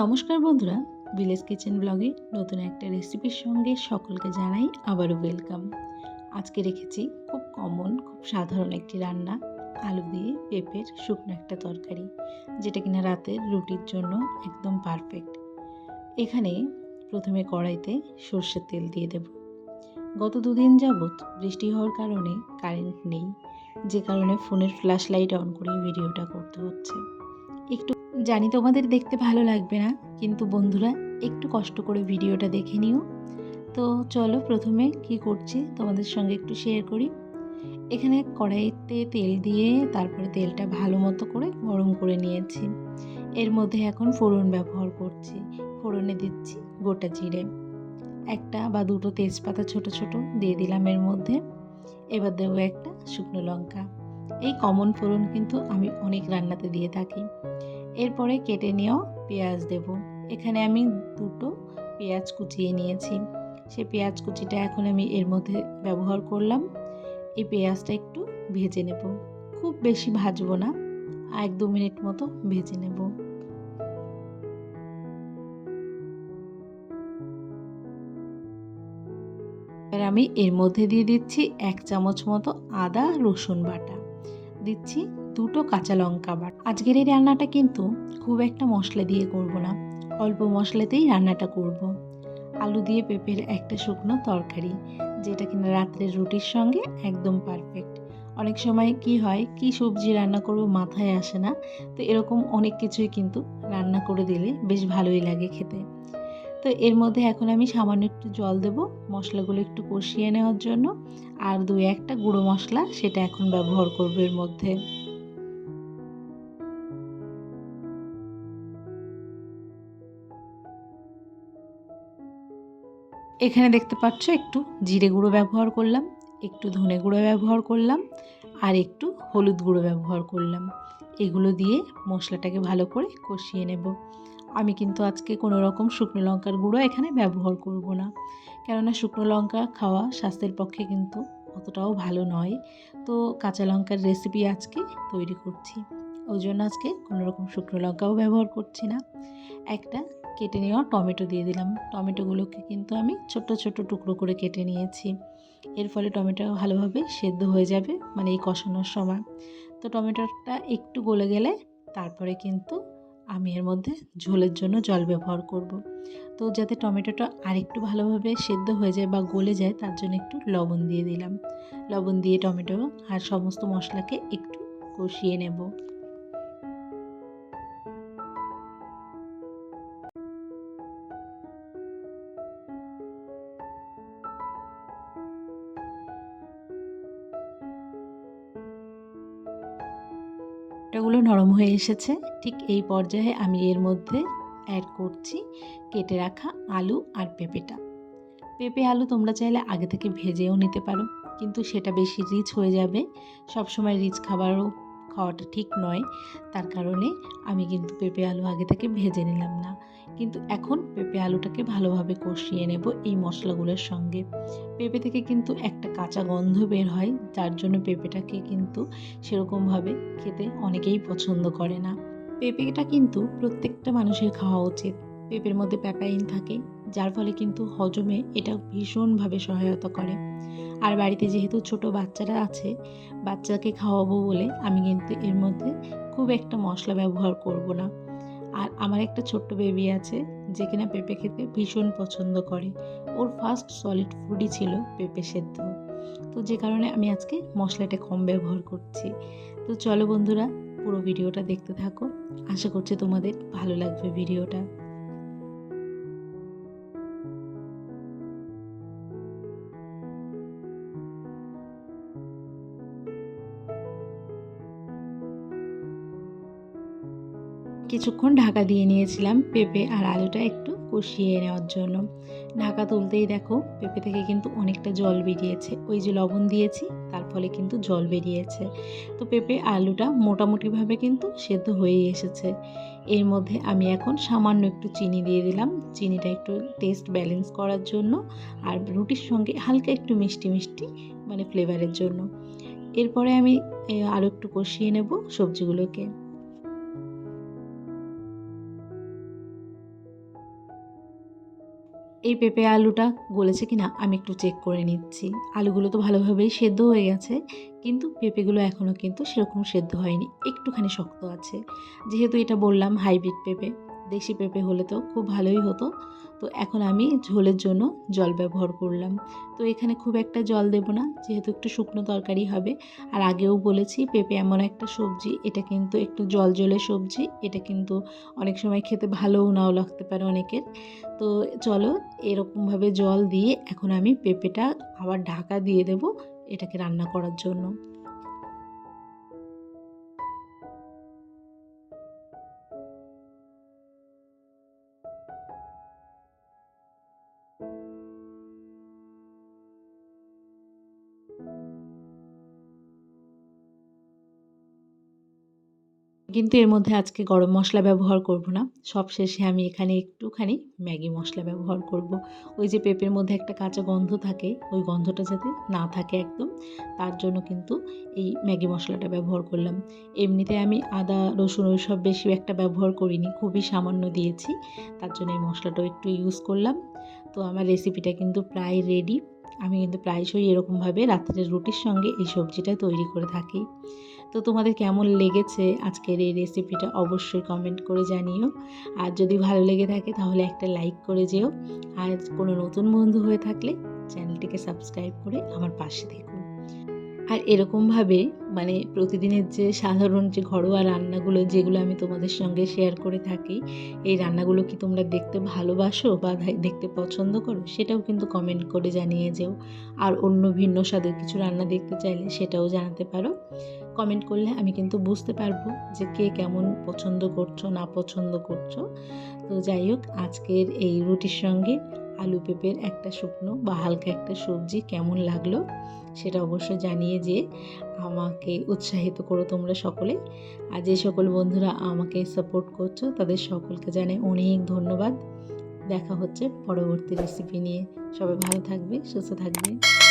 নমস্কার বন্ধুরা village kitchen ব্লগে নতুন একটা রেসিপির সঙ্গে সকলকে জানাই আবারও ওয়েলকাম আজকে রেখেছি খুব কমন খুব সাধারণ একটি রান্না, আলু দিয়ে পেঁপের শুকনো একটা তরকারি, যেটা কিনা রাতের রুটির জন্য একদম পারফেক্ট এখানে প্রথমে কড়াইতে সর্ষের তেল দিয়ে দেব। গত দুদিন যাবৎ বৃষ্টি হওয়ার কারণে কারেন্ট নেই, যে কারণে ফোনের ফ্ল্যাশ লাইট অন করে ভিডিওটা করতে হচ্ছে। একটু জানি তোমাদের দেখতে ভালো লাগবে না, কিন্তু বন্ধুরা, একটু কষ্ট করে ভিডিওটা দেখে নিও। তো চলো প্রথমে কি করছি, তোমাদের সঙ্গে একটু শেয়ার করি। এখানে কড়াইতে তেল দিয়ে তারপরে তেলটা ভালো মতো করে গরম করে নিয়েছি। এর মধ্যে এখন ফোড়ন ব্যবহার করছি। ফোড়নে দিচ্ছি গোটা জিরে। একটা বা দুটো তেজপাতা ছোট ছোট দিয়ে দিলাম এর মধ্যে। এবার দেবো একটা শুকনো লঙ্কা। এই কমন ফোড়ন কিন্তু আমি অনেক রান্নাতে দিয়ে থাকি। এরপরে কেটে নিয়েও পেঁয়াজ দেব। এখানে আমি দুটো পেঁয়াজ কুচিয়ে নিয়েছি। সেই পেঁয়াজ কুচিটা এখন আমি এর মধ্যে ব্যবহার করলাম। এই পেঁয়াজটা একটু ভেজে নেব। খুব বেশি ভাজবো না এক দু মিনিট মতো ভেজে নেব। এবার আমি এর মধ্যে দিয়ে দিচ্ছি এক চামচ মতো আদা রসুন বাটা। দিচ্ছি দুটো কাঁচা লঙ্কা বাট। আজকের এই রান্নাটা কিন্তু খুব একটা মশলা দিয়ে করব না। অল্প মশলাতেই রান্নাটা করব। আলু দিয়ে পেঁপের একটা শুকনো তরকারি, যেটা কিনা রাত্রের রুটির সঙ্গে একদম পারফেক্ট অনেক সময় কি হয়, কি সবজি রান্না করব মাথায় আসে না, তো এরকম অনেক কিছুই কিন্তু রান্না করে দিলে বেশ ভালোই লাগে খেতে। তো এর মধ্যে এখন আমি সামান্য একটু জল দেব, মশলাগুলো একটু কষিয়ে নেওয়ার জন্য। আর দু একটা গুঁড়ো মশলা সেটা এখন ব্যবহার করব এর মধ্যে। এখানে দেখতে পাচ্ছ, একটু জিরে গুঁড়ো ব্যবহার করলাম, একটু ধনে গুঁড়ো ব্যবহার করলাম, আর একটু হলুদ গুঁড়ো ব্যবহার করলাম। এগুলো দিয়ে মশলাটাকে ভালো করে কষিয়ে নেব। আমি কিন্তু আজকে কোনো রকম শুকনো লঙ্কার গুঁড়ো এখানে ব্যবহার করব না। কেননা শুকনো লঙ্কা খাওয়া স্বাস্থ্যের পক্ষে কিন্তু অতটাও ভালো নয়। তো কাঁচা লঙ্কার রেসিপি আজকে তৈরি করছি। ওই জন্য আজকে কোনো রকম শুকনো লঙ্কাও ব্যবহার করছি না। একটা কেটে নেওয়া টমেটো দিয়ে দিলাম। টমেটোগুলোকে কিন্তু আমি ছোট ছোট টুকরো করে কেটে নিয়েছি। এর ফলে টমেটো ভালোভাবে সেদ্ধ হয়ে যাবে মানে এই কষানোর সময়। তো টমেটোটা একটু গলে গেলে তারপরে কিন্তু আমি এর মধ্যে ঝোলের জন্য জল ব্যবহার করব। তো যাতে টমেটোটা আরেকটু ভালোভাবে সেদ্ধ হয়ে যায় বা গলে যায়, তার জন্য একটু লবণ দিয়ে দিলাম। লবণ দিয়ে টমেটো আর সমস্ত মশলাকে একটু কষিয়ে নেব। এগুলো নরম হয়ে এসেছে। ঠিক এই পর্যায়ে আমি এর মধ্যে অ্যাড করছি কেটে রাখা আলু আর পেঁপেটা। পেঁপে আলু তোমরা চাইলে আগে থেকে ভেজেও নিতে পারো, কিন্তু সেটা বেশি রিচ হয়ে যাবে। সবসময় রিচ খাবারও খাওয়াটা ঠিক নয়। তার কারণে আমি কিন্তু পেঁপে আলু আগে থেকে ভেজে নিলাম না। কিন্তু এখন পেঁপে আলুটাকে ভালোভাবে কষিয়ে নেব এই মশলাগুলোর সঙ্গে। পেঁপে থেকে কিন্তু একটা কাঁচা গন্ধ বের হয়, যার জন্য পেঁপেটাকে কিন্তু সেরকমভাবে খেতে অনেকেই পছন্দ করে না। পেঁপেটা কিন্তু প্রত্যেকটা মানুষের খাওয়া উচিত। পেঁপের মধ্যে প্যাপাইন থাকে, যার ফলে কিন্তু হজমে এটা ভীষণভাবে সহায়তা করে। আর বাড়িতে যেহেতু ছোট বাচ্চারা আছে, বাচ্চাকে খাওয়াবো বলে আমি কিন্তু এর মধ্যে খুব একটা মশলা ব্যবহার করব না। আর আমার একটা ছোট্ট বেবি আছে যে কিনা পেঁপে খেতে ভীষণ পছন্দ করে। ওর ফার্স্ট সলিড ফুডই ছিল পেঁপে সেদ্ধ। তো যে কারণে আমি আজকে মশলাটা কম ব্যবহার করছি। তো চলো বন্ধুরা, পুরো ভিডিওটা দেখতে থাকো। আশা করছি তোমাদের ভালো লাগবে ভিডিওটা। কিছুক্ষণ ঢাকা দিয়ে নিয়েছিলাম পেঁপে আর আলুটা একটু কষিয়ে নেওয়ার জন্য। ঢাকা তুলতেই দেখো পেঁপে থেকে কিন্তু অনেকটা জল বেরিয়েছে। ওই যে লবণ দিয়েছি, তার ফলে কিন্তু জল বেরিয়েছে। তো পেঁপে আলুটা মোটামুটিভাবে কিন্তু সেদ্ধ হয়ে এসেছে। এর মধ্যে আমি এখন সামান্য একটু চিনি দিয়ে দিলাম। চিনিটা একটু টেস্ট ব্যালেন্স করার জন্য আর রুটির সঙ্গে হালকা একটু মিষ্টি মিষ্টি মানে ফ্লেভারের জন্য। এরপরে আমি আরও একটু কষিয়ে নেব সবজিগুলোকে। এই পেঁপে আলুটা গলেছে কিনা আমি একটু চেক করে নিচ্ছি। আলুগুলো তো ভালোভাবেই সেদ্ধ হয়ে গেছে, কিন্তু পেঁপেগুলো এখনও কিন্তু সেরকম সেদ্ধ হয়নি, একটুখানি শক্ত আছে। যেহেতু এটা বললাম হাইব্রিড পেঁপে, দেশি পেঁপে হলে তো খুব ভালোই হতো। তো এখন আমি ঝোলের জন্য জল ব্যবহার করলাম। তো এখানে খুব একটা জল দেব না, যেহেতু একটু শুকনো তরকারি হবে। আর আগেও বলেছি পেঁপে এমন একটা সবজি, এটা কিন্তু একটু জল জলে সবজি, এটা কিন্তু অনেক সময় খেতে ভালোও নাও লাগতে পারে অনেকের। তো চলো এরকমভাবে জল দিয়ে এখন আমি পেঁপেটা আবার ঢাকা দিয়ে দেব, এটাকে রান্না করার জন্য। কিন্তু এর মধ্যে আজকে গরম মশলা ব্যবহার করব না। সব শেষে আমি এখানে একটুখানি ম্যাগি মশলা ব্যবহার করব। ওই যে পেঁপের মধ্যে একটা কাঁচা গন্ধ থাকে, ওই গন্ধটা যাতে না থাকে একদম, তার জন্য কিন্তু এই ম্যাগি মশলাটা ব্যবহার করলাম। এমনিতে আমি আদা, রসুন ওই সব বেশি একটা ব্যবহার করিনি, খুবই সামান্য দিয়েছি, তার জন্য এই মশলাটাও একটু ইউজ করলাম। তো আমার রেসিপিটা কিন্তু প্রায় রেডি আমি কিন্তু প্রায়শই এরকমভাবে রাত্রের রুটির সঙ্গে এই সবজিটা তৈরি করে থাকি। তো তোমাদের কেমন লেগেছে আজকের এই রেসিপিটা অবশ্যই কমেন্ট করে জানিও। আর যদি ভালো লেগে থাকে তাহলে একটা লাইক করে যেও। আর কোনো নতুন বন্ধু হয়ে থাকলে চ্যানেলটিকে সাবস্ক্রাইব করে আমার পাশে থেকো। আর এরকমভাবে মানে প্রতিদিনের যে সাধারণ যে ঘরোয়া রান্নাগুলো যেগুলো আমি তোমাদের সঙ্গে শেয়ার করে থাকি, এই রান্নাগুলো কি তোমরা দেখতে ভালোবাসো বা দেখতে পছন্দ করো? সেটাও কিন্তু কমেন্ট করে জানিয়ে যেও। আর অন্য ভিন্ন স্বাদের কিছু রান্না দেখতে চাইলে সেটাও জানাতে পারো। কমেন্ট করলে আমি কিন্তু বুঝতে পারব যে কে কেমন পছন্দ করছ, না পছন্দ করছ। তো যাই হোক, আজকের এই রুটির সঙ্গে আলু পেঁপের একটা শুকনো বা হালকা একটা সবজি কেমন লাগল সেটা অবশ্য জানিয়ে যে আমাকে উৎসাহিত করো তোমরা সকলে। আর যে সকল বন্ধুরা আমাকে সাপোর্ট করছ, তাদের সকলকে জানাই অনেক ধন্যবাদ। দেখা হচ্ছে পরবর্তী রেসিপি নিয়ে। সবাই ভালো থাকবে, সুস্থ থাকবে।